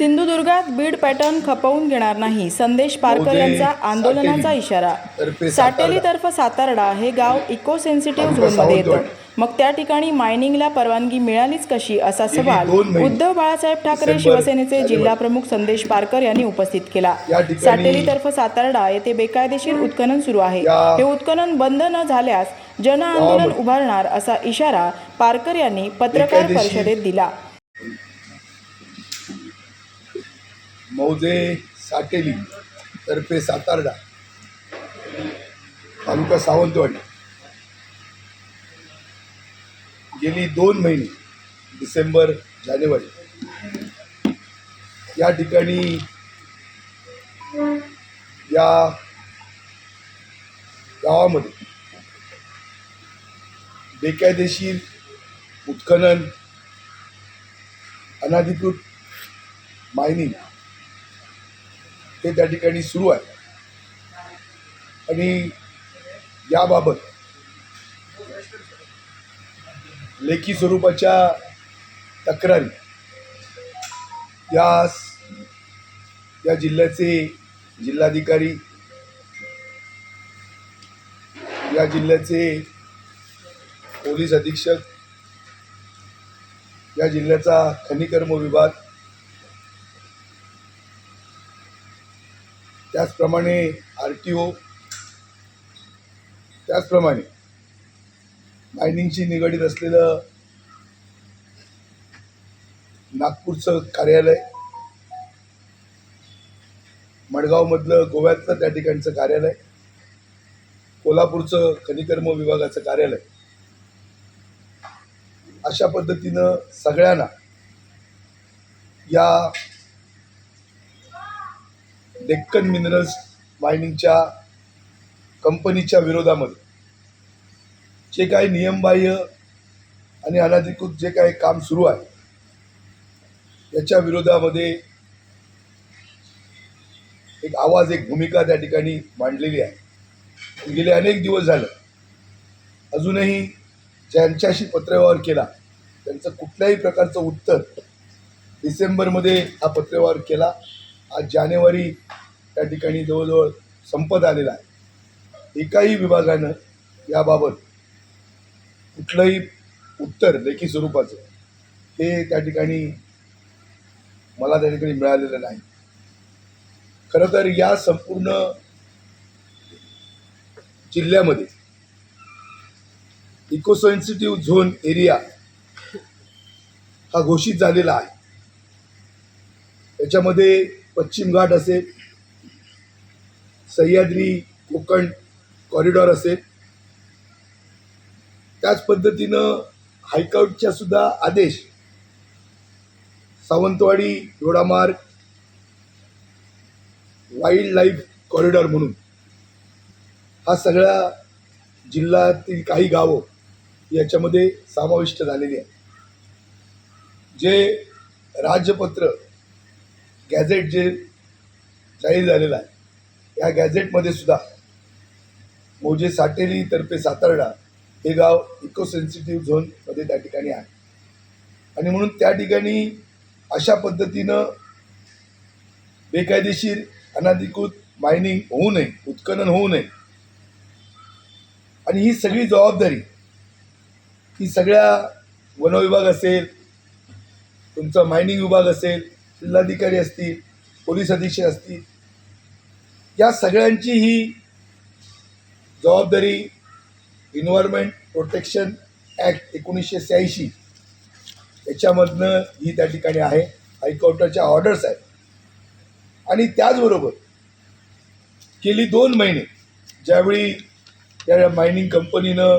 सिंधुदुर्गात बीड पॅटर्न खपवून घेणार नाही संदेश पारकर यांचा आंदोलनाचा इशारा तर्फे साटेली सातारडा. तर्फ सातारडा हे गाव इको सेन्सिटिव्ह झोनमध्ये येतं. मग त्या ठिकाणी मायनिंगला परवानगी मिळालीच कशी असा सवाल. उद्धव बाळासाहेब ठाकरे शिवसेनेचे जानेवारी. जिल्हा प्रमुख संदेश पारकर यांनी उपस्थित केला या ठिकाणी- साटेली तर्फ सातारडा येथे बेकायदेशीर उत्खनन सुरू आहे हे उत्खनन बंद न झाल्यास जन आंदोलन उभारणार असा इशारा पारकर यांनी पत्रकार परिषदेत दिला मौजे साटेली तर्फे सातारडा तालुका सावंतवाडी. गेली दोन महिने डिसेंबर जानेवारी. या ठिकाणी या गावामध्ये बेकायदेशीर उत्खनन अनाधिकृत मायनिंग हे त्या ठिकाणी सुरू आहे. आणि याबाबत लेखी स्वरूपाच्या तक्रारी या या जिल्ह्याचे जिल्हाधिकारी या जिल्ह्याचे पोलीस अधीक्षक या जिल्ह्याचा खनिकर्म विभाग त्याचप्रमाणे आर टी ओ त्याचप्रमाणे मायनिंगशी निगडीत असलेलं नागपूरचं कार्यालय मडगावमधलं गोव्यातलं त्या ठिकाणचं कार्यालय कोल्हापूरचं खनिकर्म विभागाचं कार्यालय. अशा पद्धतीनं सगळ्यांना या डेक्कन मिनरल्स मायनिंगच्या कंपनीच्या विरोधामध्ये. जे काही नियमबाह्य आणि अनाधिकृत जे काही काम सुरू आहे याच्या विरोधामध्ये एक आवाज एक भूमिका त्या ठिकाणी मांडलेली आहे. गेले अनेक दिवस झालं अजूनही ज्यांच्याशी पत्रव्यवहार केला त्यांचं कुठल्याही प्रकारचं उत्तर डिसेंबरमध्ये हा पत्रव्यवहार केला आज जानेवारी त्या ठिकाणी जवळजवळ संपत आलेला आहे. एकाही विभागानं याबाबत कुठलंही उत्तर लेखी स्वरूपाचं हे त्या ठिकाणी मला त्या ठिकाणी मिळालेलं नाही. खरं तर या संपूर्ण जिल्ह्यामध्ये इकोसेन्सिटिव्ह झोन एरिया हा घोषित झालेला आहे. त्याच्यामध्ये पश्चिम घाट असेल सह्याद्री कोकण कॉरिडॉर असेल. त्याच पद्धतीनं हायकोर्टच्या सुद्धा आदेश सावंतवाडी रोडामार्ग वाईल्ड लाईफ कॉरिडॉर म्हणून. हा सगळ्या जिल्ह्यातील काही गावं याच्यामध्ये समाविष्ट झालेली आहे जे राजपत्र गॅझेट जे जाहीर झालेलं आहे या गॅझेटमध्ये सुद्धा मोजे साटेलीतर्फे सातारडा हे गाव इको सेन्सिटिव्ह झोनमध्ये त्या ठिकाणी आहे. आणि म्हणून त्या ठिकाणी अशा पद्धतीनं बेकायदेशीर अनाधिकृत मायनिंग होऊ नये उत्खनन होऊ नये. आणि ही सगळी जबाबदारी ही सगळ्या वनविभाग असेल तुमचा मायनिंग विभाग असेल जिल्हाधिकारी असतील पोलीस अधीक्षक असतील या सगळ्यांची ही जबाबदारी इन्व्हायरमेंट प्रोटेक्शन ॲक्ट एकोणीसशे शहाऐंशी याच्यामधनं ही त्या ठिकाणी आहे. हायकोर्टाच्या ऑर्डर्स आहेत. आणि त्याचबरोबर गेली दोन महिने ज्यावेळी त्या मायनिंग कंपनीनं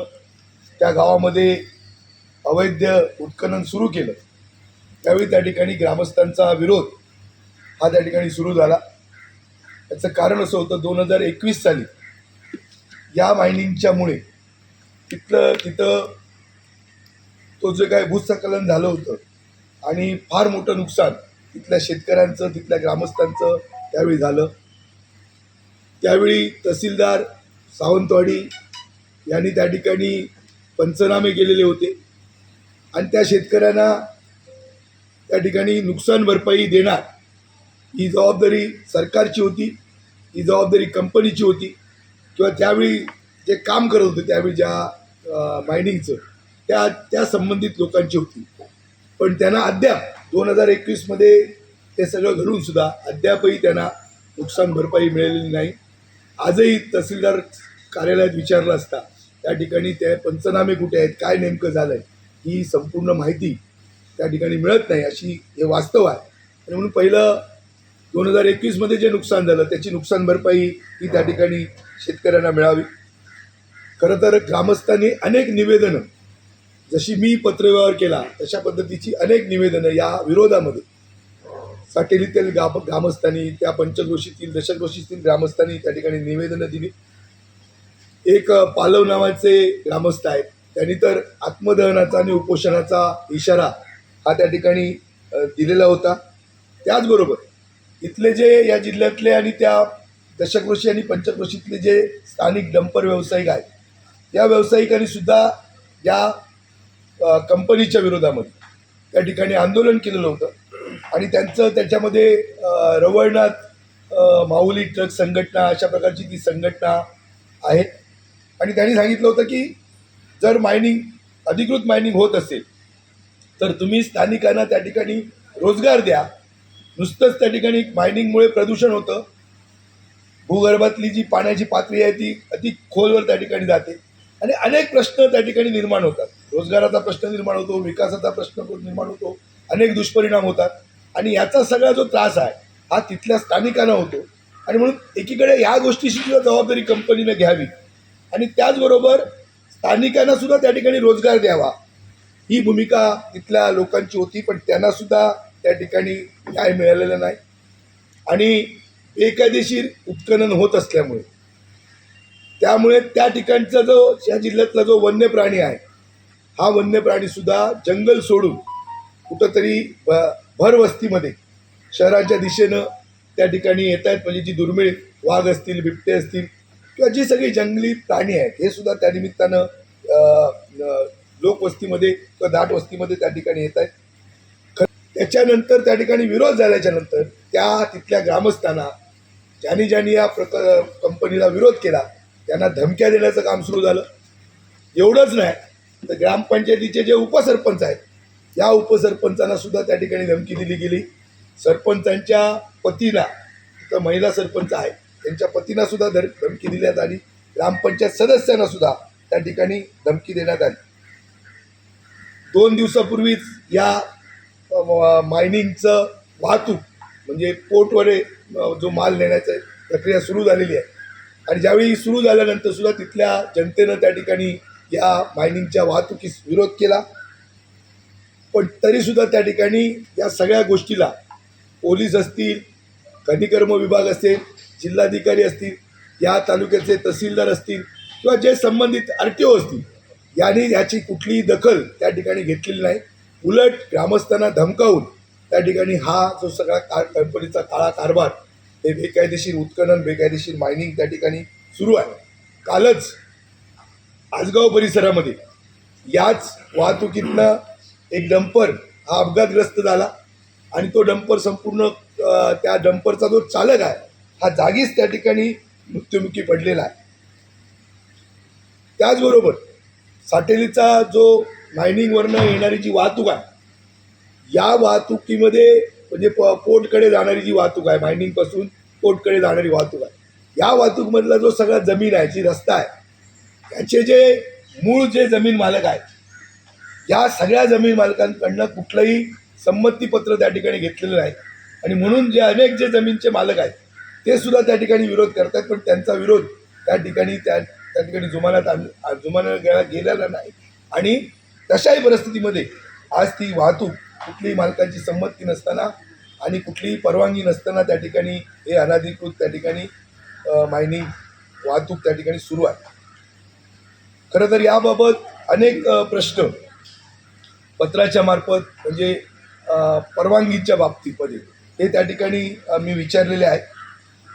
त्या गावामध्ये अवैध उत्खनन सुरू केलं त्यावेळी त्या ठिकाणी ग्रामस्थांचा विरोध हा त्या ठिकाणी सुरू झाला. याचं कारण असं होतं दोन हजार एकवीस साली या मायनिंगच्यामुळे तिथलं तिथं तो जे काय भूस्खलन झालं होतं आणि फार मोठं नुकसान तिथल्या शेतकऱ्यांचं तिथल्या ग्रामस्थांचं त्यावेळी झालं. त्यावेळी तहसीलदार सावंतवाडी यांनी त्या ठिकाणी पंचनामे केलेले होते. आणि त्या शेतकऱ्यांना त्या ठिकाणी नुकसान भरपाई देणार. ही जबाबदारी सरकारची होती ही जबाबदारी कंपनीची होती. किंवा त्यावेळी जे काम करत होते त्यावेळी ज्या मायनिंगचं त्या त्या संबंधित लोकांची होती. पण त्यांना अद्याप दोन हजार एकवीसमध्ये ते सगळं घडून सुद्धा अद्यापही त्यांना नुकसान भरपाई मिळालेली नाही. आजही तहसीलदार कार्यालयात विचारलं असता त्या ठिकाणी ते पंचनामे कुठे आहेत काय नेमकं झालं आहे ही संपूर्ण माहिती त्या ठिकाणी मिळत नाही अशी हे वास्तव आहे. आणि म्हणून पहिलं दोन हजार एकवीसमध्ये जे नुकसान झालं त्याची नुकसान भरपाई ही त्या ठिकाणी शेतकऱ्यांना मिळावी. खरं तर ग्रामस्थांनी अनेक निवेदनं जशी मी पत्रव्यवहार केला तशा पद्धतीची अनेक निवेदनं या विरोधामध्ये. साटेलीतील गा ग्रामस्थांनी त्या पंचक्रोशीतील दशक्रोशीतील ग्रामस्थांनी त्या ठिकाणी निवेदनं दिली. एक पालव नावाचे ग्रामस्थ आहेत त्यांनी तर आत्मदहनाचा आणि उपोषणाचा इशारा हा त्या ठिकाणी दिलेला होता. त्याचबरोबर इथले जे या जिल्ह्यातले आणि त्या दशकृषी आणि पंचकृषीतले जे स्थानिक डंपर व्यावसायिक आहेत या व्यावसायिकांनी सुद्धा या कंपनीच्या विरोधामध्ये त्या ठिकाणी आंदोलन केलेलं होतं. आणि त्यांचं त्याच्यामध्ये रवळनाथ माऊली ट्रक संघटना अशा प्रकारची ती संघटना आहे. आणि त्यांनी सांगितलं होतं की जर मायनिंग अधिकृत मायनिंग होत असेल तर तुम्ही स्थानिकांना त्या ठिकाणी रोजगार द्या. नुसतंच त्या ठिकाणी मायनिंगमुळे प्रदूषण होतं. भूगर्भातली जी पाण्याची पातळी आहे ती अति खोलवर त्या ठिकाणी जाते. आणि अनेक प्रश्न त्या ठिकाणी निर्माण होतात. रोजगाराचा प्रश्न निर्माण होतो विकासाचा प्रश्न निर्माण होतो अनेक दुष्परिणाम होतात. आणि याचा सगळा जो त्रास आहे हा तिथल्या स्थानिकांना होतो. आणि म्हणून एकीकडे ह्या गोष्टीची सुद्धा जबाबदारी कंपनीने घ्यावी. आणि त्याचबरोबर स्थानिकांना सुद्धा त्या ठिकाणी रोजगार द्यावा. ही भूमिका तिथल्या लोकांची होती पण त्यांना सुद्धा त्या ठिकाणी न्याय मिळालेला नाही. आणि बेकायदेशीर उत्खनन होत असल्यामुळे त्यामुळे त्या ठिकाणचा जो या जिल्ह्यातला जो वन्य प्राणी आहे हा वन्य प्राणीसुद्धा जंगल सोडून कुठंतरी भ भरवस्तीमध्ये शहराच्या दिशेनं त्या ठिकाणी येत आहेत. म्हणजे जी दुर्मिळ वाघ असतील बिबटे असतील किंवा जी सगळी जंगली प्राणी आहेत हे सुद्धा त्यानिमित्तानं लोकवस्तीमध्ये किंवा दाट वस्तीमध्ये त्या ठिकाणी येत आहेत. ख त्याच्यानंतर त्या ठिकाणी विरोध झाल्याच्यानंतर त्या तिथल्या ग्रामस्थांना ज्यांनी ज्यांनी या प्रक कंपनीला विरोध केला त्यांना धमक्या देण्याचं काम सुरू झालं. एवढंच नाही तर ग्रामपंचायतीचे जे उपसरपंच आहेत या उपसरपंचांना सुद्धा त्या ठिकाणी धमकी दिली गेली. सरपंचांच्या पतीला तिथं महिला सरपंच आहे त्यांच्या पतींना सुद्धा धर धमकी देण्यात आली. ग्रामपंचायत सदस्यांना सुद्धा त्या ठिकाणी धमकी देण्यात आली. दोन दिवसापूर्वीच या मायनिंगचं वाहतूक म्हणजे पोर्टवरे जो माल नेण्याची प्रक्रिया सुरू झालेली आहे. आणि ज्यावेळी सुरू झाल्यानंतर सुद्धा तिथल्या जनतेनं त्या ठिकाणी या मायनिंगच्या वाहतुकीस विरोध केला. पण तरीसुद्धा त्या ठिकाणी या सगळ्या गोष्टीला पोलीस असतील खनिकर्म विभाग असेल जिल्हाधिकारी असतील या तालुक्याचे तहसीलदार असतील किंवा जे संबंधित आर टी ओ असतील यांनी याची कुठलीही दखल त्या ठिकाणी घेतलेली नाही. उलट ग्रामस्थांना धमकावून त्या ठिकाणी हा जो सगळा कार कंपनीचा काळा कारभार हे बेकायदेशीर उत्खनन बेकायदेशीर मायनिंग त्या ठिकाणी सुरू आहे. कालच आजगाव परिसरामध्ये याच वाहतुकीतनं एक डंपर हा अपघातग्रस्त झाला आणि तो डंपर संपूर्ण त्या डंपरचा जो चालक आहे हा जागीच त्या ठिकाणी मृत्युमुखी पडलेला आहे. त्याचबरोबर साटेलीचा जो मायनिंगवरनं येणारी जी वाहतूक आहे या वाहतुकीमध्ये म्हणजे प पोर्टकडे जाणारी जी वाहतूक आहे मायनिंगपासून पोर्टकडे जाणारी वाहतूक आहे या वाहतूकमधला जो सगळा जमीन आहे जी रस्ता आहे याचे जे मूळ जे जमीन मालक आहेत या सगळ्या जमीन मालकांकडनं कुठलंही संमतीपत्र त्या ठिकाणी घेतलेलं नाही. आणि म्हणून जे अनेक जे जमीनचे मालक आहेत ते सुद्धा त्या ठिकाणी विरोध करतात पण त्यांचा विरोध त्या ठिकाणी त्या त्या ठिकाणी जुमानात आण जुमान्यात गेला गेलेला नाही. आणि तशाही परिस्थितीमध्ये आज ती वाहतूक कुठलीही मालकांची संमती नसताना आणि कुठलीही परवानगी नसताना त्या ठिकाणी हे अनाधिकृत त्या ठिकाणी मायनिंग वाहतूक त्या ठिकाणी सुरू आहे. खरं तर याबाबत अनेक प्रश्न पत्राच्या मार्फत म्हणजे परवानगीच्या बाबतीमध्ये हे त्या ठिकाणी मी विचारलेले आहेत.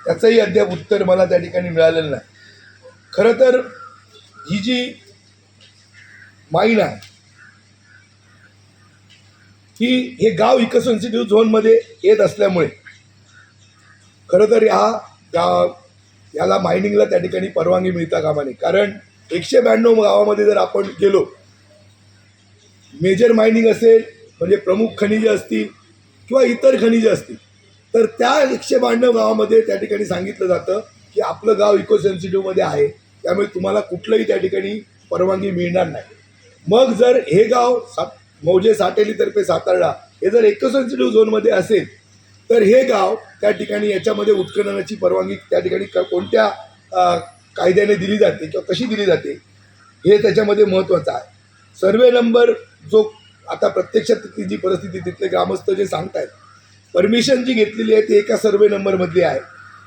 त्याचंही अद्याप उत्तर मला त्या ठिकाणी मिळालेलं नाही. खरं तर ही जी माईन आहे ही हे गाव इकोसेन्सिटिव्ह झोनमध्ये येत असल्यामुळे खरं तर ह्या गाव याला मायनिंगला त्या ठिकाणी परवानगी मिळता कामा नये. कारण एकशे ब्याण्णव गावामध्ये जर आपण गेलो मेजर मायनिंग असेल म्हणजे प्रमुख खनिजे असतील किंवा इतर खनिजे असतील तर त्या एकशे ब्याण्णव गावामध्ये त्या ठिकाणी सांगितलं जातं की आपलं गाव इको सेन्सिटिव्हमध्ये आहे. त्यामुळे तुम्हाला कुठलंही त्या ठिकाणी परवानगी मिळणार नाही. मग जर हे गाव सा मौजे साटेलीतर्फे सातारडा हे जर इको सेन्सिटिव्ह झोनमध्ये असेल तर हे गाव त्या ठिकाणी याच्यामध्ये उत्खननाची परवानगी त्या ठिकाणी क कोणत्या कायद्याने दिली जाते किंवा कशी दिली जाते हे त्याच्यामध्ये महत्त्वाचं आहे. सर्वे नंबर जो आता प्रत्यक्षात तिथली जी परिस्थिती तिथले ग्रामस्थ जे सांगतायत परमिशन जी घेतलेली आहे ती एका सर्वे नंबरमधली आहे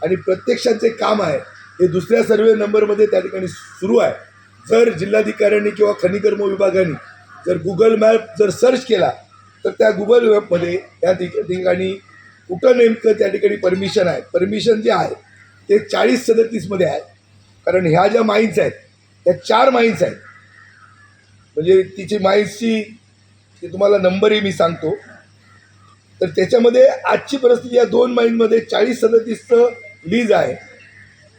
आणि प्रत्यक्षात जे काम आहे. हे दुसऱ्या सर्वे नंबरमध्ये त्या ठिकाणी सुरू आहे. जर जिल्हाधिकाऱ्यांनी किंवा खनिकर्म विभागाने जर गुगल मॅप जर सर्च केला तर त्या गुगल मॅपमध्ये त्या ठिकाणी कुठं नेमकं त्या ठिकाणी परमिशन आहे? परमिशन जे आहे ते चाळीस सदतीसमध्ये आहे. कारण ह्या ज्या माईन्स आहेत त्या चार माईन्स आहेत. म्हणजे तिची माईन्सची ते तुम्हाला नंबरही मी सांगतो. तर त्याच्यामध्ये आजची परिस्थिती या दोन माईनमध्ये चाळीस सदतीसचं लीज आहे.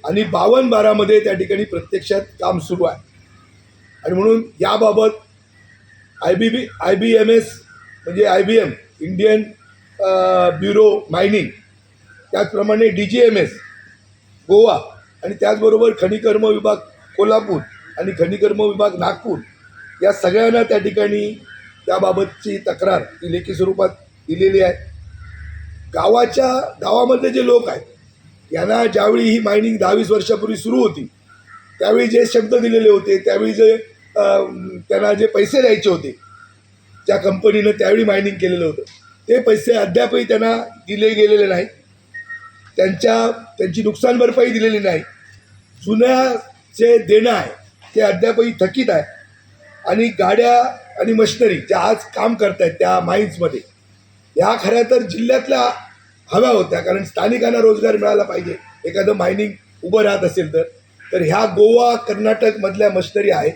आणि बावन्न बारामध्ये त्या ठिकाणी प्रत्यक्षात काम सुरू आहे. आणि म्हणून याबाबत I B B I B M S म्हणजे I B M Indian bureau mining त्याचप्रमाणे D G M S Goa आणि त्याचबरोबर खनिकर्म विभाग कोल्हापूर आणि खनिकर्म विभाग नागपूर या सगळ्यांना त्या ठिकाणी त्याबाबतची तक्रार ही लेखी स्वरूपात दिलेली आहे. गावाच्या गावामध्ये जे लोक आहेत यांना ज्यावेळी ही मायनिंग दहावीस वर्षापूर्वी सुरू होती त्यावेळी जे शब्द दिलेले होते त्यावेळी जे त्यांना जे पैसे द्यायचे होते ज्या कंपनीनं त्यावेळी मायनिंग केलेलं होतं ते पैसे अद्यापही त्यांना दिले गेलेले नाहीत त्यांच्या त्यांची नुकसान भरपाई दिलेली नाही. जुन्या जे देणं आहे ते अद्यापही थकीत आहे. आणि गाड्या आणि मशिनरी ज्या आज काम करत आहेत त्या माईन्समध्ये ह्या खऱ्या तर जिल्ह्यातल्या हव्या होत्या. कारण स्थानिकांना रोजगार मिळाला पाहिजे. एखादं मायनिंग उभं राहत असेल तर. तर ह्या गोवा कर्नाटकमधल्या मशनरी आहेत.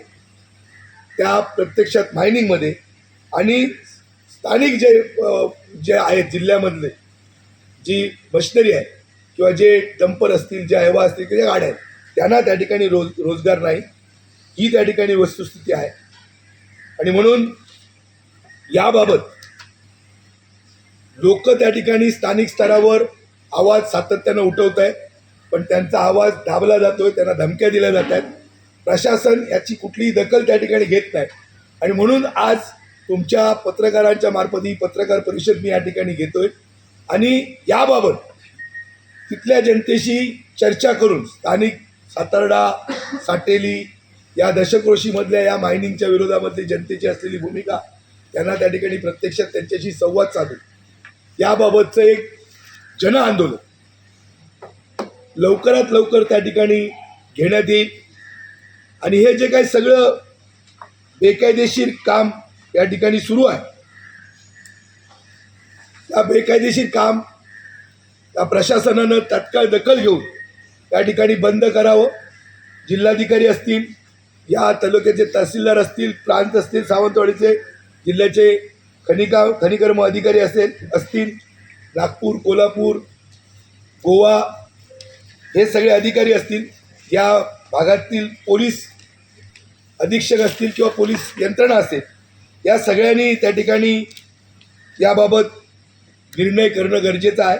त्या प्रत्यक्षात मायनिंगमध्ये आणि स्थानिक जे जे आहेत जिल्ह्यामधले जी मशिनरी आहे किंवा जे डंपर असतील जे हवा असतील किंवा ज्या गाड्या आहेत त्यांना त्या ठिकाणी रोज रोजगार नाही. ही त्या ठिकाणी वस्तुस्थिती आहे. आणि म्हणून याबाबत लोक त्या ठिकाणी स्थानिक स्तरावर आवाज सातत्यानं उठवत आहे पण त्यांचा आवाज दाबला जातोय त्यांना धमक्या दिल्या जात आहेत. प्रशासन याची कुठलीही दखल त्या ठिकाणी घेत नाही. आणि म्हणून आज तुमच्या पत्रकारांच्या मार्फत ही पत्रकार परिषद मी या ठिकाणी घेतोय. आणि याबाबत तिथल्या जनतेशी चर्चा करून स्थानिक सातारडा साटेली या दशक्रोशीमधल्या या मायनिंगच्या विरोधामधली जनतेची असलेली भूमिका त्यांना त्या ठिकाणी प्रत्यक्षात त्यांच्याशी संवाद साधून याबाबतचं एक जन आंदोलन लवकरात लवकर त्या ठिकाणी घेण्यात येईल. आणि हे जे काही सगळं बेकायदेशीर काम या ठिकाणी सुरू आहे त्या बेकायदेशीर काम त्या प्रशासनानं तत्काळ दखल घेऊन त्या ठिकाणी बंद करावं. जिल्हाधिकारी असतील या तालुक्याचे तहसीलदार असतील प्रांत असतील सावंतवाडीचे जिल्ह्याचे खनिका खनिकर्म अधिकारी असेल असतील नागपूर कोल्हापूर गोवा हे सगळे अधिकारी असतील या भागातील पोलीस अधीक्षक असतील किंवा पोलीस यंत्रणा असेल या सगळ्यांनी त्या ठिकाणी याबाबत निर्णय करणं गरजेचं आहे.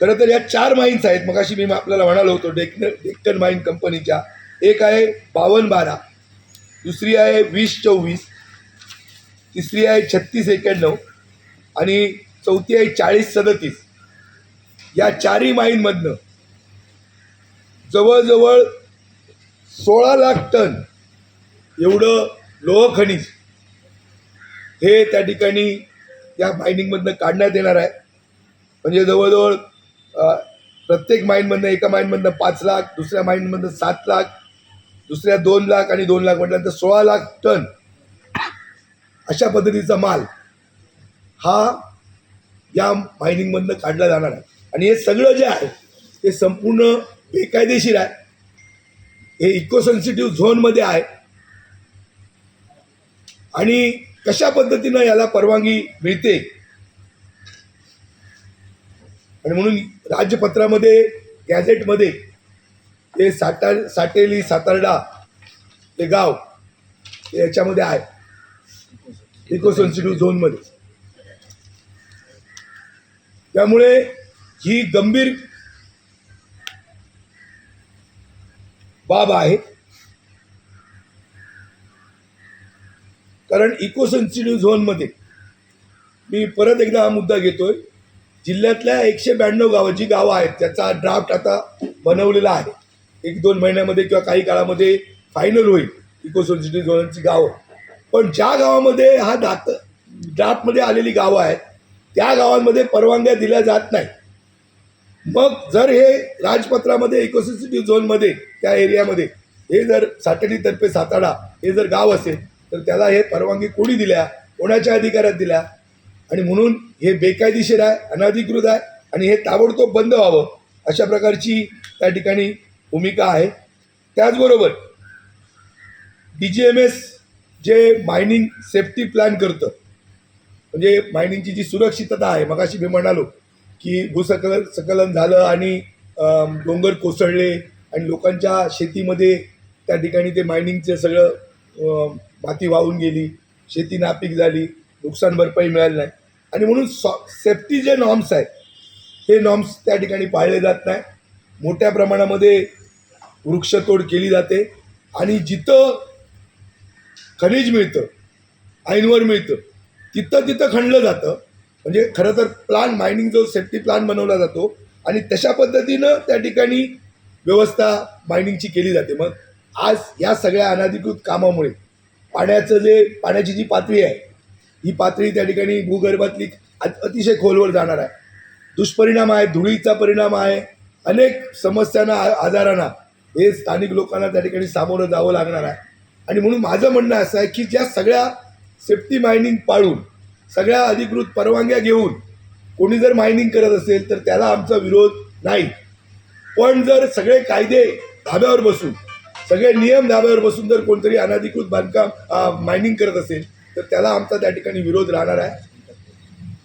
खरं तर या चार माईन्स आहेत मगाशी मी आपल्याला म्हणालो होतो डेक्न डेक्कन माईन कंपनीच्या एक आहे बावन्न बारा दुसरी आहे वीस चोवीस तिसरी आहे छत्तीस एक्याण्णव आणि चौथी आहे चाळीस सदतीस. या चारही माईनमधनं जवळजवळ सोळा लाख टन एवढं लोह खनिज हे त्या ठिकाणी या मायनिंगमधनं काढण्यात येणार आहे. म्हणजे जवळजवळ प्रत्येक माईनमधनं एका माईनमधनं पाच लाख दुसऱ्या माईनमधनं सात लाख दुसऱ्या दोन लाख आणि दोन लाख म्हटल्यानंतर सोळा लाख टन अशा पद्धतीचा माल हा या मायनिंगमधनं काढला जाणार आहे. आणि हे सगळं जे आहे ते संपूर्ण बेकायदेशीर आहे. हे इको सेन्सिटिव्ह झोनमध्ये आहे. आणि कशा पद्धतीनं याला परवानगी मिळते? आणि म्हणून राज्यपत्रामध्ये गॅझेटमध्ये हे साटा साटेली सातारडा ते गाव याच्यामध्ये आहे. इको सेन्सिटिव्ह झोनमध्ये त्यामुळे ही गंभीर बाब आहे. कारण इको सेन्सिटिव्ह झोनमध्ये मी परत एकदा हा मुद्दा घेतोय. जिल्ह्यातल्या एकशे ब्याण्णव गावं जी गावं आहेत त्याचा ड्राफ्ट आता बनवलेला आहे. एक दोन महिन्यामध्ये किंवा काही काळामध्ये फायनल होईल इको सेन्सिटिव्ह झोनची गावं. पण ज्या गावामध्ये हा दात ड्राफ्टमध्ये आलेली गावं आहेत त्या गावांमध्ये परवानग्या दिल्या जात नाही मग जर हे राजपत्रामध्ये इकोसिस्टिव्ह झोनमध्ये त्या एरियामध्ये हे जर साटेलीतर्फे सातारा हे जर गाव असेल तर त्याला हे परवानगी कोणी दिल्या? कोणाच्या अधिकारात दिल्या? आणि म्हणून हे बेकायदेशीर आहे अनधिकृत आहे आणि हे ताबडतोब बंद व्हावं अशा प्रकारची त्या ठिकाणी भूमिका आहे. त्याचबरोबर डी जी एम एस जे मायनिंग सेफ्टी प्लॅन करतं. म्हणजे मायनिंगची जी सुरक्षितता आहे मगाशी मी म्हणालो की भूसकलन सकलन झालं आणि डोंगर कोसळले आणि लोकांच्या शेतीमध्ये त्या ठिकाणी ते मायनिंगचं सगळं माती वाहून गेली शेती नापीक झाली नुकसान भरपाई मिळाली नाही. आणि म्हणून सॉ सेफ्टी जे नॉर्म्स आहेत हे नॉर्म्स त्या ठिकाणी पाळले जात नाही. मोठ्या प्रमाणामध्ये वृक्षतोड केली जाते. आणि जिथं खनिज मिळतं ऐनवर मिळतं. तिथं तिथं खणलं जातं. म्हणजे खरं तर प्लान मायनिंग जो सेफ्टी प्लान बनवला जातो आणि तशा पद्धतीनं त्या ठिकाणी व्यवस्था मायनिंगची केली जाते. मग आज या सगळ्या अनाधिकृत कामामुळे पाण्याचं जे पाण्याची जी पातळी आहे ही पातळी त्या ठिकाणी भूगर्भातली अतिशय खोलवर जाणार आहे. दुष्परिणाम आहे धुळीचा परिणाम आहे. अनेक समस्यांना आ- आजारांना हे स्थानिक लोकांना त्या ठिकाणी सामोरं जावं लागणार आहे. आणि म्हणून माझं म्हणणं असं आहे की ज्या सगळ्या सेफ्टी मायनिंग पाळून सगळ्या अधिकृत परवानग्या घेऊन कोणी जर मायनिंग करत असेल तर त्याला आमचा विरोध नाही. पण जर सगळे कायदे धाब्यावर बसून सगळे नियम धाब्यावर बसून जर कोणतरी अनधिकृत बांधकाम मायनिंग करत असेल तर त्याला आमचा त्या ठिकाणी विरोध राहणार आहे.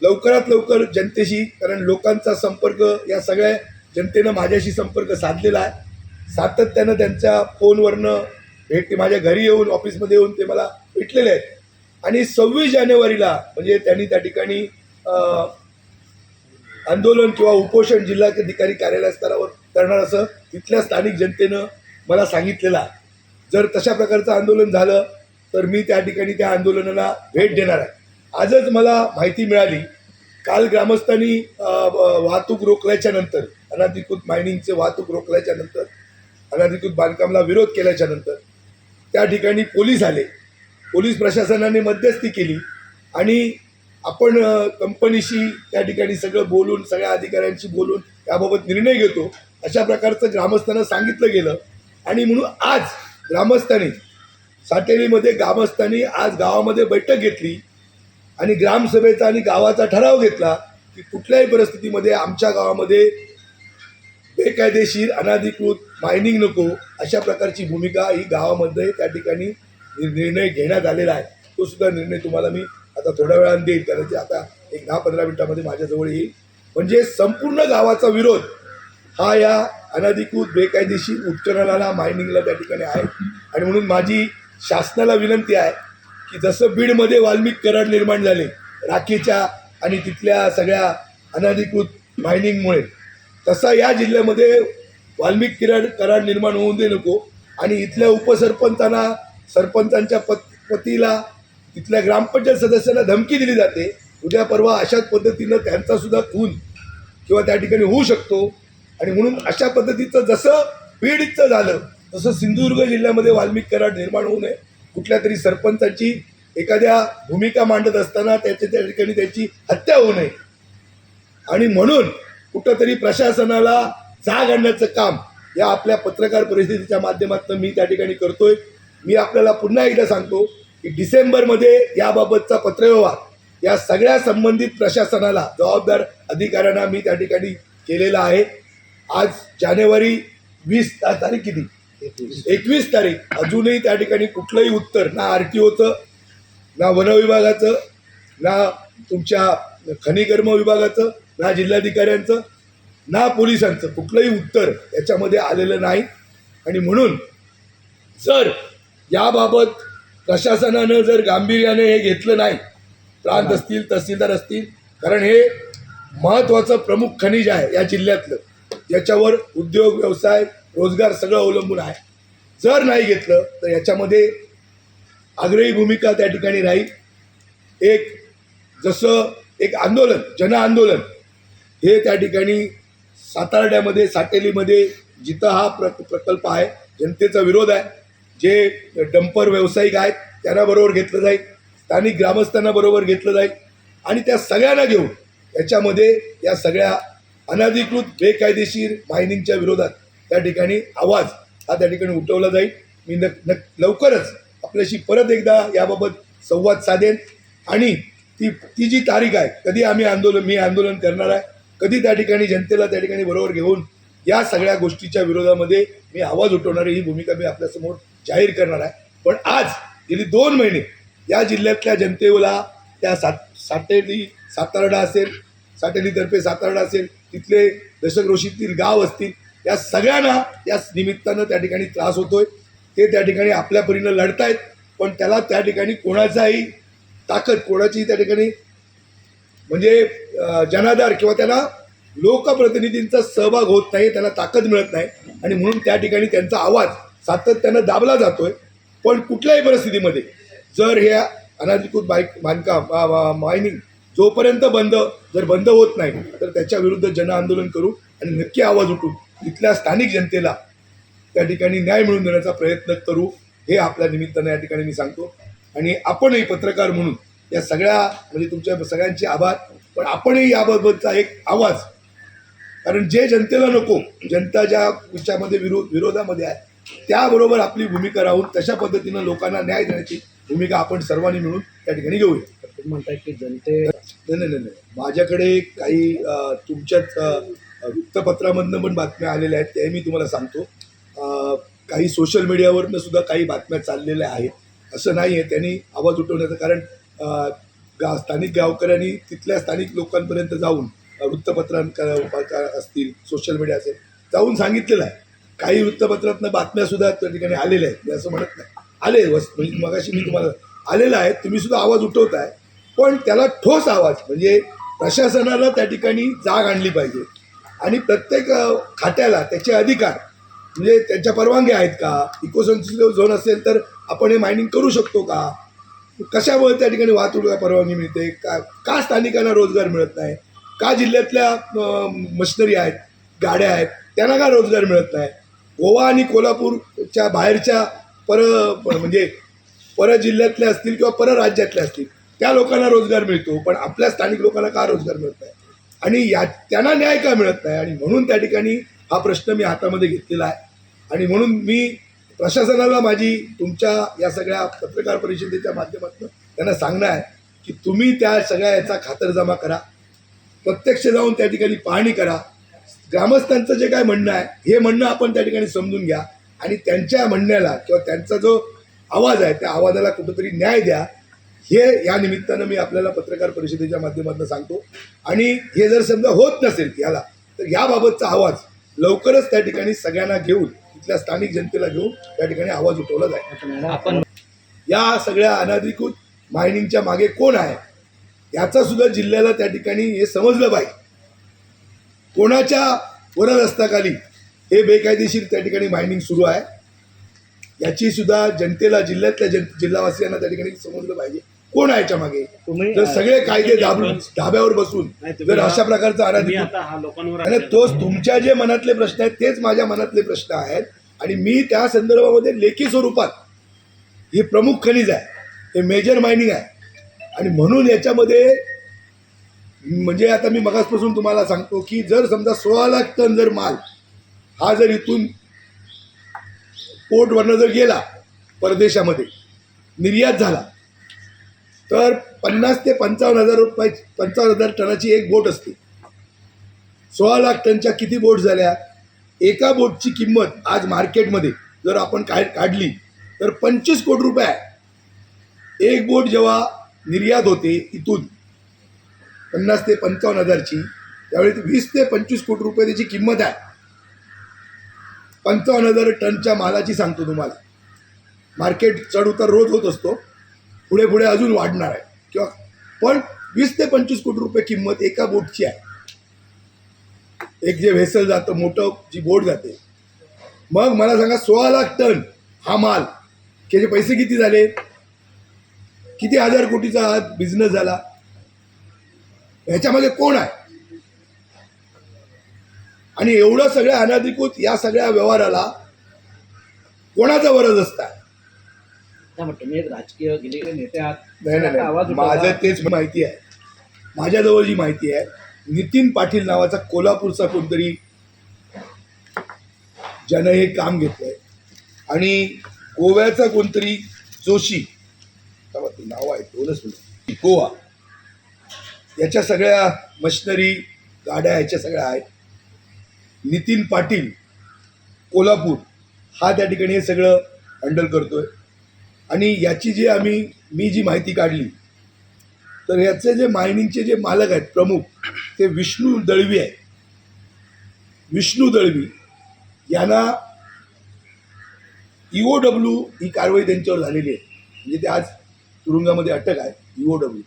लवकरात लवकर जनतेशी कारण लोकांचा संपर्क या सगळ्या जनतेनं माझ्याशी संपर्क साधलेला आहे. सातत्यानं त्यांच्या फोनवरनं भेट माझ्या घरी येऊन ऑफिसमध्ये येऊन ते मला भेटलेले आहेत. आणि सव्वीस जानेवारीला म्हणजे त्यांनी त्या ठिकाणी आंदोलन किंवा उपोषण जिल्हाधिकारी कार्यालय स्तरावर करणार असं तिथल्या स्थानिक जनतेनं मला सांगितलेलं जर तशा प्रकारचं आंदोलन झालं तर मी त्या ठिकाणी त्या आंदोलनाला भेट देणार आहे. आजच मला माहिती मिळाली काल ग्रामस्थांनी वाहतूक रोखल्याच्या नंतर अनधिकृत मायनिंगचे वाहतूक रोखल्याच्या नंतर अनधिकृत बांधकामला विरोध केल्याच्यानंतर त्या ठिकाणी पोलीस आले. पोलीस प्रशासनाने मध्यस्थी केली आणि आपण कंपनीशी त्या ठिकाणी सगळं बोलून सगळ्या अधिकाऱ्यांशी बोलून याबाबत निर्णय घेतो. अशा प्रकारचं ग्रामस्थांना सांगितलं गेलं आणि म्हणून आज ग्रामस्थांनी साटेलीमध्ये ग्रामस्थांनी आज गावामध्ये बैठक घेतली आणि ग्रामसभेचा आणि गावाचा ठराव घेतला की कुठल्याही परिस्थितीमध्ये आमच्या गावामध्ये बेकायदेशीर अनधिकृत मायनिंग नको अशा प्रकारची भूमिका ही गावामध्ये त्या ठिकाणी निर्णय घेण्यात आलेला आहे. तो सुद्धा निर्णय तुम्हाला मी आता थोड्या वेळानं देईल कारण ते आता एक दहा पंधरा मिनिटामध्ये माझ्याजवळ येईल. म्हणजे संपूर्ण गावाचा विरोध हा या अनाधिकृत बेकायदेशीर उत्खननाला मायनिंगला त्या ठिकाणी आहे. आणि म्हणून माझी शासनाला विनंती आहे की जसं बीडमध्ये वाल्मिक कराड निर्माण झाले राखेच्या आणि तिथल्या सगळ्या अनधिकृत मायनिंगमुळे तसा या जिल्ह्यामध्ये वाल्मिक किराड कराड निर्माण होऊ दे नको. आणि इथल्या उपसरपंचांना सरपंचांच्या पत पतीला तिथल्या ग्रामपंचायत सदस्यांना धमकी दिली जाते. उद्या परवा अशाच पद्धतीनं त्यांचा सुद्धा खून किंवा त्या ठिकाणी होऊ शकतो. आणि म्हणून अशा पद्धतीचं जसं पीडितचं झालं तसं सिंधुदुर्ग जिल्ह्यामध्ये वाल्मिक कराड निर्माण होऊ नये. कुठल्या तरी सरपंचाची एखाद्या भूमिका मांडत असताना त्याच्या त्या ठिकाणी त्याची हत्या होऊ नये. आणि म्हणून कुठंतरी प्रशासनाला जाग आणण्याचं काम या आपल्या पत्रकार परिस्थितीच्या माध्यमातून मी त्या ठिकाणी करतोय. मी आपल्याला पुन्हा एकदा सांगतो की डिसेंबरमध्ये याबाबतचा पत्रव्यवहार या सगळ्या संबंधित प्रशासनाला जबाबदार अधिकाऱ्यांना मी त्या ठिकाणी केलेला आहे. आज जानेवारी वीस ता- तारीख किती? एकवीस तारीख. अजूनही त्या ठिकाणी कुठलंही उत्तर ना आर टी ओचं ना वनविभागाचं ना तुमच्या खनिकर्म विभागाचं ना जिल्हाधिकाऱ्यांचं ना पोलिसांचं कुठलंही उत्तर याच्यामध्ये आलेलं नाही. आणि म्हणून जर याबाबत प्रशासनानं जर गांभीर्याने हे घेतलं नाही प्रांत असतील तहसीलदार असतील कारण हे महत्त्वाचं प्रमुख खनिज आहे या जिल्ह्यातलं. ज्याच्यावर उद्योग व्यवसाय रोजगार सगळं अवलंबून आहे. जर नाही घेतलं तर याच्यामध्ये आग्रही भूमिका त्या ठिकाणी राहील. एक जसं एक आंदोलन जन आंदोलन हे त्या ठिकाणी सातारड्यामध्ये साटेलीमध्ये जिथं हा प्र प्रकल्प आहे जनतेचा विरोध आहे. जे डंपर व्यावसायिक आहेत त्यांना बरोबर घेतलं जाईल. स्थानिक ग्रामस्थांना बरोबर घेतलं जाईल. आणि त्या सगळ्यांना घेऊन याच्यामध्ये या सगळ्या अनधिकृत बेकायदेशीर मायनिंगच्या विरोधात त्या ठिकाणी आवाज हा त्या ठिकाणी उठवला जाईल. मी न लवकरच आपल्याशी परत एकदा याबाबत संवाद साधेन. आणि ती ती जी तारीख आहे कधी आम्ही आंदोलन मी आंदोलन करणार आहे कधी त्या ठिकाणी जनतेला त्या ठिकाणी बरोबर घेऊन या सगळ्या गोष्टीच्या विरोधामध्ये मी आवाज उठवणारी ही भूमिका मी आपल्यासमोर जाहीर करणार आहे. पण आज गेली दोन महिने या जिल्ह्यातल्या जनतेला त्या सात सातेली सातारडा असेल सातेलीतर्फे सातारडा असेल तिथले दशकरोशीतील गाव असतील या सगळ्यांना या निमित्तानं त्या ठिकाणी त्रास होतोय. ते त्या ठिकाणी आपल्या परीनं लढतायत पण त्याला त्या ठिकाणी कोणाचाही ताकद कोणाचीही त्या ठिकाणी म्हणजे जनाधार किंवा त्यांना लोकप्रतिनिधींचा सहभाग होत नाही त्यांना ताकद मिळत नाही. आणि म्हणून त्या ठिकाणी त्यांचा आवाज सातत्यानं दाबला जातोय. पण कुठल्याही परिस्थितीमध्ये जर हे अनधिकृत बाईक बांधकाम मायनिंग जोपर्यंत बंद जर बंद होत नाही तर त्याच्या विरुद्ध जन आंदोलन करू आणि नक्की आवाज उठून इथल्या स्थानिक जनतेला त्या ठिकाणी न्याय मिळवून देण्याचा प्रयत्न करू हे आपल्या निमित्तानं या ठिकाणी मी सांगतो. आणि आपणही पत्रकार म्हणून या सगळ्या म्हणजे तुमच्या सगळ्यांचे आभार. पण आपणही याबाबतचा एक आवाज. कारण जे जनतेला नको जनता ज्या विषयामध्ये विरोध विरोधामध्ये आहे त्याबरोबर आपली भूमिका राहून तशा पद्धतीनं लोकांना न्याय देण्याची भूमिका आपण सर्वांनी मिळून त्या ठिकाणी घेऊया. म्हणताय की जनते नाही नाही नाही. माझ्याकडे काही तुमच्याच वृत्तपत्रामधनं पण बातम्या आलेल्या आहेत ते मी तुम्हाला सांगतो. काही सोशल मीडियावरनं सुद्धा काही बातम्या चाललेल्या आहेत. असं नाही आहे त्यांनी आवाज उठवण्याचं कारण गा स्थानिक गावकऱ्यांनी तिथल्या स्थानिक लोकांपर्यंत जाऊन अ, वृत्तपत्रांक असतील सोशल मीडिया असेल जाऊन सांगितलेलं आहे. काही वृत्तपत्रातनं बातम्यासुद्धा त्या ठिकाणी आलेल्या आहेत. मी असं म्हणत नाही. आले वस म्हणजे मगाशी मी तुम्हाला आलेलं आहे. तुम्ही सुद्धा आवाज उठवताय. पण त्याला ठोस आवाज म्हणजे प्रशासनाला त्या ठिकाणी जाग आणली पाहिजे. आणि प्रत्येक खात्याला त्याचे अधिकार म्हणजे त्यांच्या परवानग्या आहेत का? इको झोन असेल तर आपण हे मायनिंग करू शकतो का? कशामुळे त्या ठिकाणी वाहतुकीला परवानगी मिळते? का का स्थानिकांना रोजगार मिळत नाही? का जिल्ह्यातल्या मशिनरी आहेत गाड्या आहेत त्यांना का रोजगार मिळत नाही? गोवा आणि कोल्हापूरच्या बाहेरच्या पर म्हणजे पर जिल्ह्यातल्या असतील किंवा पर राज्यातल्या असतील त्या लोकांना रोजगार मिळतो पण आपल्या स्थानिक लोकांना का रोजगार मिळत नाही? आणि या त्यांना न्याय का मिळत नाही? आणि म्हणून त्या ठिकाणी हा प्रश्न मी हातामध्ये घेतलेला आहे. आणि म्हणून मी प्रशासनाला माझी तुमच्या या सगळ्या पत्रकार परिषदेच्या माध्यमातून त्यांना सांगणं आहे की तुम्ही त्या सगळ्या याचा खातरजमा करा. प्रत्यक्ष जाऊन त्या ठिकाणी पाहणी करा. ग्रामस्थांचं जे काय म्हणणं आहे हे म्हणणं आपण त्या ठिकाणी समजून घ्या आणि त्यांच्या म्हणण्याला किंवा त्यांचा जो आवाज आहे त्या आवाजाला कुठंतरी न्याय द्या. हे या निमित्तानं मी आपल्याला पत्रकार परिषदेच्या माध्यमातून सांगतो. आणि हे जर समजा होत नसेल याला तर याबाबतचा आवाज लवकरच त्या ठिकाणी सगळ्यांना घेऊन तिथल्या स्थानिक जनतेला घेऊन त्या ठिकाणी आवाज उठवला जाईल. आपण या सगळ्या अनधिकृत मायनिंगच्या मागे कोण आहे? याचा सुद्धा जिल्ह्याला त्या ठिकाणी हे समजलं पाहिजे. कोणाच्या वरदस्ताखाली हे बेकायदेशीर त्या ठिकाणी मायनिंग सुरू आहे याची सुद्धा जनतेला जिल्ह्यातल्या जन जिल्हावासियांना त्या ठिकाणी समजलं पाहिजे. कोण आहे याच्या मागे? जर सगळे कायदे दाबून धाब्यावर बसून जर अशा प्रकारचा आणि तोच तुमच्या जे मनातले प्रश्न आहेत तेच माझ्या मनातले प्रश्न आहेत. आणि मी त्या संदर्भामध्ये लेखी स्वरूपात ही प्रमुख खनिज आहे. हे मेजर मायनिंग आहे. आणि म्हणून याच्यामध्ये म्हणजे आता मी मगासपासून तुम्हाला सांगतो की जर समजा सोळा लाख टन जर माल हा जर इथून पोर्टवरनं जर गेला परदेशामध्ये निर्यात झाला तर पन्नास ते पंचावन्न हजार रुपये पंचावन्न हजार टनाची एक बोट असते. सोळा लाख टनच्या किती बोट झाल्या? एका बोटची किंमत आज मार्केटमध्ये जर आपण काय काढली तर पंचवीस कोटी रुपये आहे. एक बोट जेव्हा निर्यात होते इथून पन्नास ते पंचावन्न हजारची त्यावेळी वीस ते पंचवीस कोटी रुपये त्याची किंमत आहे. पंचावन्न हजार टनच्या मालाची सांगतो तुम्हाला. मार्केट चढ उतार रोज होत असतो. पुढे पुढे अजून वाढणार आहे. किंवा पण वीस ते पंचवीस कोटी रुपये किंमत एका बोटची आहे. एक जे व्हेसल जातं मोठं जी बोट जाते. मग मला सांगा सोळा लाख टन हा माल त्याचे पैसे किती झाले? किती हजार कोटीचा हा बिझनेस झाला? ह्याच्यामध्ये कोण आहे? आणि एवढं सगळ्या अनधिकृत या सगळ्या व्यवहाराला कोणाचा वरज असता? काय म्हणतो मी एक राजकीय गेलेले नेते आहात. नाही नाही, आता आवाज नाही उठवला. माझं तेच माहिती आहे. माझ्याजवळ जी माहिती आहे नितीन पाटील नावाचा कोल्हापूरचा कोणतरी ज्यानं हे काम घेतलंय. आणि गोव्याचा कोणतरी जोशी नाव आहे दोनच मिनिट. गोवा. याच्या सगळ्या मशिनरी गाड्या ह्याच्या सगळ्या आहेत. नितीन पाटील कोल्हापूर. हा त्या ठिकाणी हे सगळं हँडल करतोय. आणि याची जी आम्ही मी जी माहिती काढली तर याचे जे मायनिंगचे जे मालक आहेत प्रमुख ते विष्णू दळवी आहे विष्णू दळवी यांना इओ डब्ल्यू ही कारवाई त्यांच्यावर झालेली आहे. म्हणजे ते आज तुरुंगामध्ये अटक आहे इओ डब्ल्यू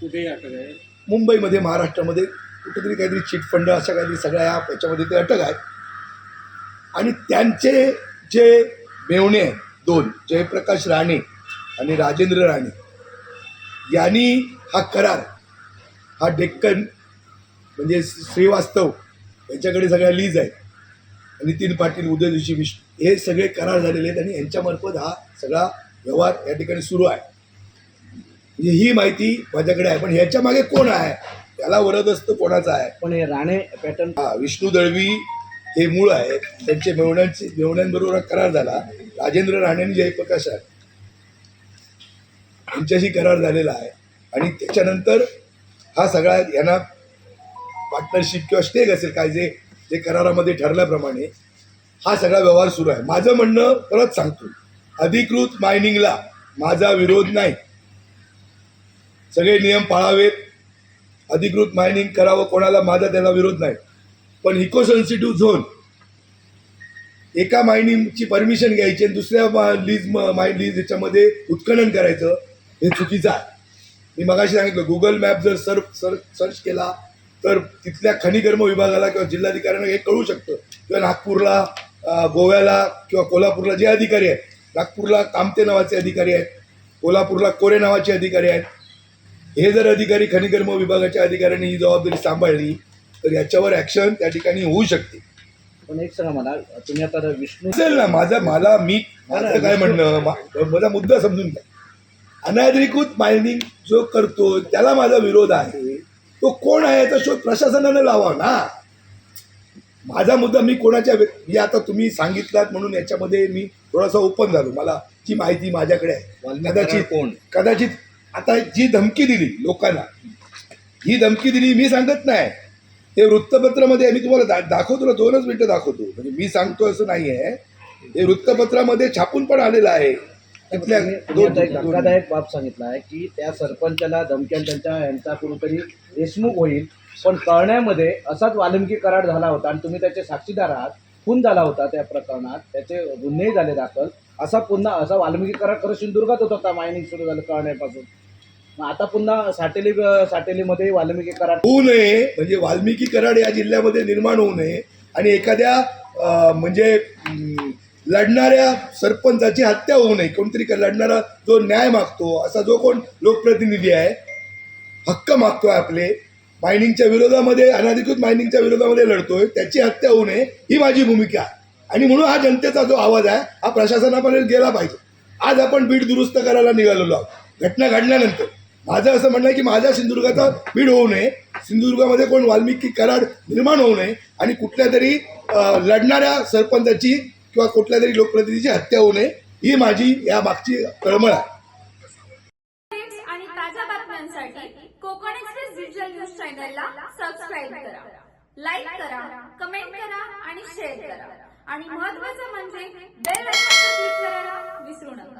कुठेही अटक आहे? मुंबईमध्ये महाराष्ट्रामध्ये कुठेतरी काहीतरी चिटफंड अशा काहीतरी सगळ्या याच्यामध्ये ते अटक आहेत आणि त्यांचे जे मेवणे आहेत दोन जयप्रकाश राणे आणि राजेंद्र राणे. यांनी हा करार हा डेक्कन म्हणजे श्रीवास्तव यांच्याकडे सगळ्या लीज आहेत. नितीन पाटील उदय जोशी विष्णू हे सगळे करार झालेले आहेत आणि यांच्यामार्फत हा सगळा व्यवहार या ठिकाणी सुरू आहे. म्हणजे ही माहिती माझ्याकडे आहे पण ह्याच्या मागे कोण आहे? त्याला वरदस्त कोणाचा आहे? पण हे राणे पॅटर्न हा विष्णू दळवी हे मूळ आहे. त्यांचे मेवण्यांचे मेवण्यांबरोबर करार झाला. राजेंद्र राणे आणि जयप्रकाश आहे यांच्याशी करार झालेला आहे. आणि त्याच्यानंतर हा सगळा यांना पार्टनरशिप किंवा स्टेक असेल काय जे जे करारामध्ये ठरल्याप्रमाणे हा सगळा व्यवहार सुरू आहे. माझं म्हणणं परत सांगतो. अधिकृत मायनिंगला माझा विरोध नाही. सगळे नियम पाळावेत. अधिकृत मायनिंग करावं कोणाला माझा त्याला विरोध नाही. पण इको सेन्सिटिव्ह झोन एका मायनिंगची परमिशन घ्यायची आणि दुसऱ्या मा- लीज म- माय लीज याच्यामध्ये उत्खनन करायचं हे चुकीचं आहे. मी मगाशी सांगितलं गुगल मॅप जर सर्च सर्च सर्च केला तर तिथल्या खनिकर्म विभागाला किंवा जिल्हाधिकाऱ्यांना हे कळू शकतं. किंवा नागपूरला गोव्याला किंवा कोल्हापूरला जे अधिकारी आहेत नागपूरला कामते नावाचे अधिकारी आहेत कोल्हापूरला कोरे नावाचे अधिकारी आहेत. हे जर अधिकारी खनिकर्म विभागाच्या अधिकाऱ्यांनी ही जबाबदारी सांभाळली तर याच्यावर ॲक्शन त्या ठिकाणी होऊ शकते. पण एक सांगा मला तुम्ही आता विष्णू असेल ना माझा मला मी माझं काय म्हणणं मा- माझा मुद्दा समजून घ्या. अनधिकृत मायनिंग जो करतो त्याला माझा विरोध आहे. तो कोण आहे याचा शोध प्रशासनाने लावा ना? माझा मुद्दा मी कोणाच्या व्य- मी आता तुम्ही सांगितलात म्हणून याच्यामध्ये मी थोडासा ओपन झालो. मला जी माहिती माझ्याकडे आहे. वाल्मिकी कदाचित कोण? कदाचित आता जी धमकी दिली लोकांना ही धमकी दिली मी सांगत नाही. ते वृत्तपत्रामध्ये. मी तुम्हाला दा दाखवतो ना दोनच मिनटं दाखवतो. म्हणजे मी सांगतो असं नाही आहे हे वृत्तपत्रामध्ये छापून पण आलेलं आहे. तिथल्या तुम्ही तुम्ही दोन- आता एक दोन- धक्कादायक बाब सांगितला आहे की त्या सरपंचाला धमक्यान त्यांच्या यांचा कुठेतरी देशमुख होईल पण कळण्यामध्ये असाच वाल्मिकी करार झाला होता आणि तुम्ही त्याचे साक्षीदार आहात खून झाला होता त्या प्रकरणात त्याचे गुन्हेही झाले दाखल. असा पुन्हा असा वाल्मिकी करार खरं सिंधुदुर्गात होत होता मायनिंग सुरू झालं कळण्यापासून. मग आता पुन्हा साटेली साटेलीमध्ये वाल्मिकी कराड. होऊ नये म्हणजे वाल्मिकी कराड या जिल्ह्यामध्ये निर्माण होऊ नये आणि एखाद्या म्हणजे लढणाऱ्या सरपंचाची हत्या होऊ नये कोणतरी लढणारा जो न्याय मागतो असा जो कोण लोकप्रतिनिधी आहे हक्क मागतोय आपले मायनिंगच्या विरोधामध्ये अनाधिकृत मायनिंगच्या विरोधामध्ये लढतोय त्याची हत्या होऊ नये ही माझी भूमिका आहे. आणि म्हणून हा जनतेचा जो आवाज आहे हा प्रशासनापर्यंत गेला पाहिजे. आज आपण बीड दुरुस्त करायला निघालेलो आहोत. घटना घडल्यानंतर. माझं असं म्हणणं आहे की माझ्या सिंधुदुर्गाचा बीड होऊ नये. सिंधुदुर्गामध्ये कोण वाल्मिकी कराड निर्माण होऊ नये आणि कुठल्या तरी लढणाऱ्या सरपंचाची किंवा कुठल्या तरी लोकप्रतिनिधीची हत्या होऊ नये ही माझी या मागची तळमळ आहे. आणि ताज्या बातम्यांसाठी कोकण एक्सप्रेस डिजिटल न्यूज चॅनलला सबस्क्राईब करा. लाईक करा कमेंट करा आणि शेअर करा. आणि महत्वाचं म्हणजे बेल आयकॉनवर क्लिक करायला विसरू नका.